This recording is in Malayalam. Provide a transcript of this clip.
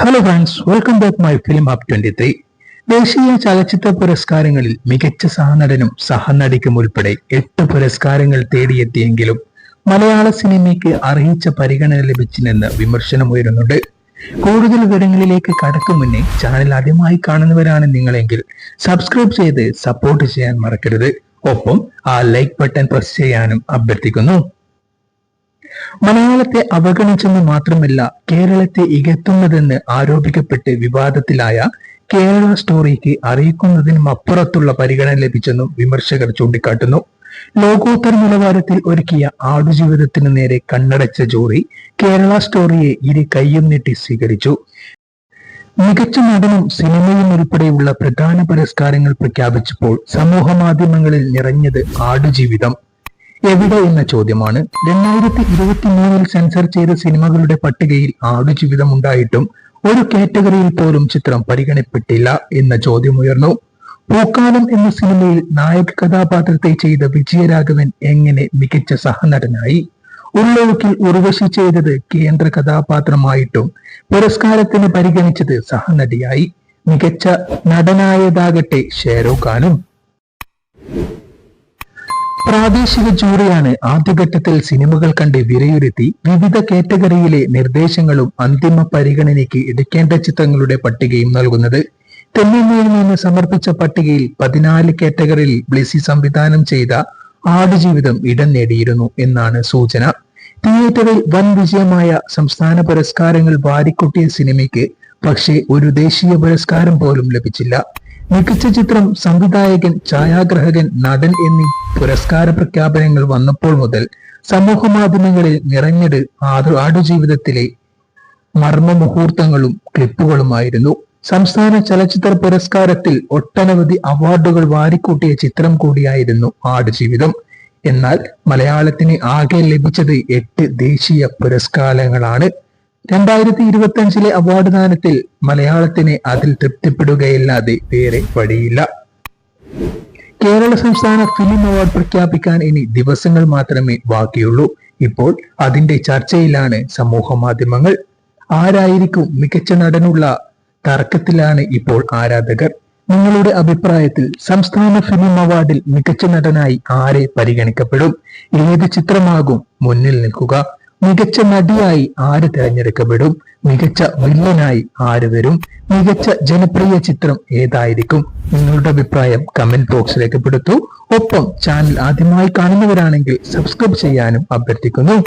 Hello friends welcome back my film hub twenty three ദേശീയ ചലച്ചിത്ര പുരസ്കാരങ്ങളിൽ മികച്ച സഹനടനും സഹനടിക്കും ഉൾപ്പെടെ എട്ട് പുരസ്കാരങ്ങൾ തേടിയെത്തിയെങ്കിലും മലയാള സിനിമയ്ക്ക് അർഹിച്ച പരിഗണന ലഭിച്ചില്ലെന്ന് വിമർശനം ഉയരുന്നുണ്ട്. കൂടുതൽ വിവരങ്ങളിലേക്ക് കടക്കും മുന്നേ ചാനൽ ആദ്യമായി കാണുന്നവരാണ് നിങ്ങളെങ്കിൽ സബ്സ്ക്രൈബ് ചെയ്ത് സപ്പോർട്ട് ചെയ്യാൻ മറക്കരുത്. ഒപ്പം ആ ലൈക്ക് ബട്ടൺ പ്രസ് ചെയ്യാനും അഭ്യർത്ഥിക്കുന്നു. മലയാളത്തെ അവഗണിച്ചെന്ന് മാത്രമല്ല കേരളത്തെ ഇകത്തുന്നതെന്ന് ആരോപിക്കപ്പെട്ട് വിവാദത്തിലായ കേരള സ്റ്റോറിക്ക് അറിയിക്കുന്നതിനും അപ്പുറത്തുള്ള പരിഗണന ലഭിച്ചെന്നും വിമർശകർ ചൂണ്ടിക്കാട്ടുന്നു. ലോകോത്തര നിലവാരത്തിൽ ഒരുക്കിയ ആടുജീവിതത്തിന് നേരെ കണ്ണടച്ച ജോറി കേരള സ്റ്റോറിയെ ഇരു കയ്യും നീട്ടി സ്വീകരിച്ചു. മികച്ച നടനും സിനിമയും ഉൾപ്പെടെയുള്ള പ്രധാന പുരസ്കാരങ്ങൾ പ്രഖ്യാപിച്ചപ്പോൾ സമൂഹ മാധ്യമങ്ങളിൽ നിറഞ്ഞത് ആടുജീവിതം. എവിടെ എന്ന ചോദ്യമാണ്. രണ്ടായിരത്തി ഇരുപത്തി മൂന്നിൽ സെൻസർ ചെയ്ത സിനിമകളുടെ പട്ടികയിൽ ആടുജീവിതം ഉണ്ടായിട്ടും ഒരു കാറ്റഗറിയിൽ പോലും ചിത്രം പരിഗണിപ്പെട്ടില്ല എന്ന ചോദ്യം ഉയർന്നു പൂക്കാലം എന്ന സിനിമയിൽ നായക കഥാപാത്രത്തെ ചെയ്ത വിജയരാഘവൻ എങ്ങനെ മികച്ച സഹനടനായി? ഉള്ളൊഴുക്കിൽ ഉർവശി ചെയ്തത് കേന്ദ്ര കഥാപാത്രമായിട്ടും പുരസ്കാരത്തിന് പരിഗണിച്ചത് സഹനടിയായി. മികച്ച നടനായതാകട്ടെ ഖാനും പ്രാദേശിക ജൂറിയാണ് ആദ്യഘട്ടത്തിൽ സിനിമകൾ കണ്ട് വിലയിരുത്തി വിവിധ കാറ്റഗറിയിലെ നിർദ്ദേശങ്ങളും അന്തിമ പരിഗണനയ്ക്ക് എടുക്കേണ്ട ചിത്രങ്ങളുടെ പട്ടികയും നൽകുന്നത്. തെന്നിന്ത്യയിൽ നിന്ന് സമർപ്പിച്ച പട്ടികയിൽ പതിനാല് കാറ്റഗറിയിൽ ബ്ലിസി സംവിധാനം ചെയ്ത ആടുജീവിതം ഇടം നേടിയിരുന്നു എന്നാണ് സൂചന. തിയേറ്ററിൽ വൻ വിജയമായ സംസ്ഥാന പുരസ്കാരങ്ങൾ വാരിക്കൊട്ടിയ സിനിമയ്ക്ക് പക്ഷേ ഒരു ദേശീയ പുരസ്കാരം പോലും ലഭിച്ചില്ല. മികച്ച ചിത്രം സംവിധായകൻ ഛായാഗ്രഹകൻ നടൻ എന്നീ പുരസ്കാര പ്രഖ്യാപനങ്ങൾ വന്നപ്പോൾ മുതൽ സമൂഹ മാധ്യമങ്ങളിൽ നിറഞ്ഞത് ആടുജീവിതത്തിലെ മർമ്മ മുഹൂർത്തങ്ങളും ക്ലിപ്പുകളുമായിരുന്നു. സംസ്ഥാന ചലച്ചിത്ര പുരസ്കാരത്തിൽ ഒട്ടനവധി അവാർഡുകൾ വാരിക്കൂട്ടിയ ചിത്രം കൂടിയായിരുന്നു ആടുജീവിതം. എന്നാൽ മലയാളത്തിന് ആകെ ലഭിച്ചത് എട്ട് ദേശീയ പുരസ്കാരങ്ങളാണ്. രണ്ടായിരത്തി ഇരുപത്തി അഞ്ചിലെ അവാർഡ് ദാനത്തിൽ മലയാളത്തിന് അതിൽ തൃപ്തിപ്പെടുകയല്ലാതെ വേറെ വഴിയില്ല. കേരള സംസ്ഥാന ഫിലിം അവാർഡ് പ്രഖ്യാപിക്കാൻ ഇനി ദിവസങ്ങൾ മാത്രമേ ബാക്കിയുള്ളൂ. ഇപ്പോൾ അതിന്റെ ചർച്ചയിലാണ് സമൂഹ മാധ്യമങ്ങൾ. ആരായിരിക്കും മികച്ച നടനുള്ള തർക്കത്തിലാണ് ഇപ്പോൾ ആരാധകർ. നിങ്ങളുടെ അഭിപ്രായത്തിൽ സംസ്ഥാന ഫിലിം അവാർഡിൽ മികച്ച നടനായി ആരെ പരിഗണിക്കപ്പെടും? ഏത് ചിത്രമാകും മുന്നിൽ നിൽക്കുക? മികച്ച നടിയായി ആര് തിരഞ്ഞെടുക്കപ്പെടും? മികച്ച വില്ലനായി ആര് വരും? മികച്ച ജനപ്രിയ ചിത്രം ഏതായിരിക്കും? നിങ്ങളുടെ അഭിപ്രായം കമന്റ് ബോക്സ് രേഖപ്പെടുത്തു ഒപ്പം ചാനൽ ആദ്യമായി കാണുന്നവരാണെങ്കിൽ സബ്സ്ക്രൈബ് ചെയ്യാനും അഭ്യർത്ഥിക്കുന്നു.